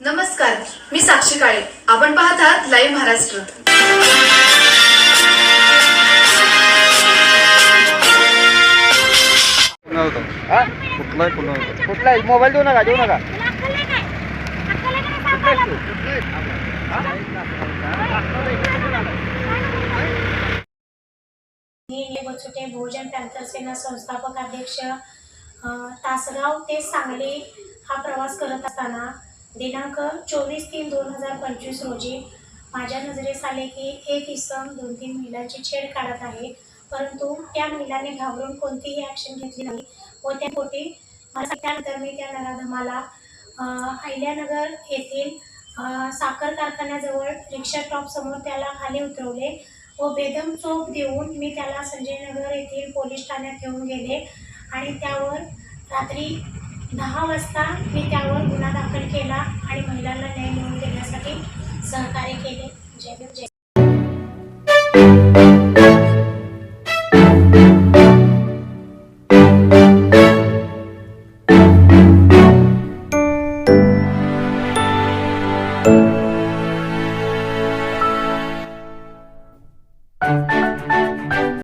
नमस्कार मी साक्षी काळे. आपण पाहत आहात लाईव्ह महाराष्ट्र. पुन्हा होता. हा? कुठलाही पुन्हा होता. कुठला मोबाईल देऊ नका देऊ नका. मी बचुटे बहुजन पॅन्थर सेना संस्थापक अध्यक्ष अ, तासगाव ते सांगली हा प्रवास करत असताना दिनांक चोवीस तीन दोन हजार पंचवीस रोजी माझ्या नजरेस आले की एक इसम दोन तीन महिलांची छेड काढत आहे. परंतु त्या महिलांनी घाबरून कोणतीही ॲक्शन घेतली नाही व त्या पोटी त्यानंतर मी त्या नराधमाला अहिल्यानगर येथील साखर कारखान्याजवळ रिक्षा स्टॉप त्याला खाली उतरवले व बेदम चोप देऊन मी त्याला संजयनगर येथील पोलीस ठाण्यात घेऊन गेले आणि त्यावर रात्री दहा वाजता मी त्यावर सहकार्य केले. जय जय